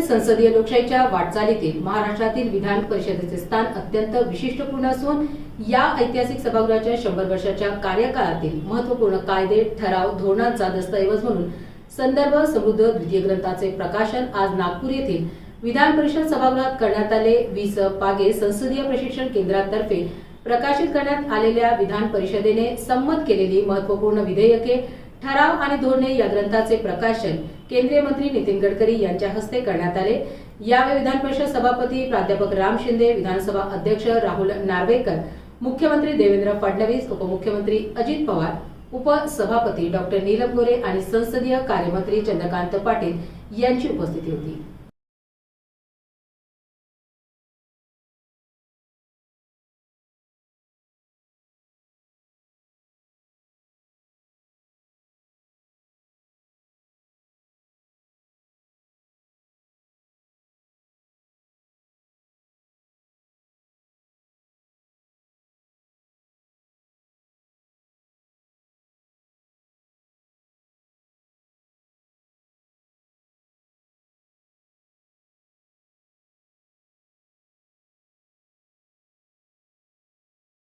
राज्यातील संसदीय लोकशाहीच्या वाटचालीतील महाराष्ट्रातील विधान परिषदेचे स्थान अत्यंत विशिष्टपूर्ण असून या ऐतिहासिक सभागृहाच्या शंभर वर्षाच्या कार्यकाळातील महत्त्वपूर्ण कायदे ठराव धोरणांचा दस्तऐवज म्हणून संदर्भ समृद्ध द्वितीय ग्रंथाचे प्रकाशन आज नागपूर येथील विधान परिषद सभागृहात करण्यात आले. वि स पागे संसदीय प्रशिक्षण केंद्रातर्फे प्रकाशित करण्यात आलेल्या विधान परिषदेने संमत केलेली महत्त्वपूर्ण विधेयके ठराव आणि धोरणे या ग्रंथाचे प्रकाशन केंद्रीय मंत्री नितीन गडकरी यांच्या हस्ते करण्यात आले. यावेळी विधान परिषद सभापती प्राध्यापक राम शिंदे विधानसभा अध्यक्ष राहुल नार्वेकर मुख्यमंत्री देवेंद्र फडणवीस उपमुख्यमंत्री अजित पवार उपसभापती डॉक्टर नीलम गोरे आणि संसदीय कार्यमंत्री चंद्रकांत पाटील यांची उपस्थिती होती.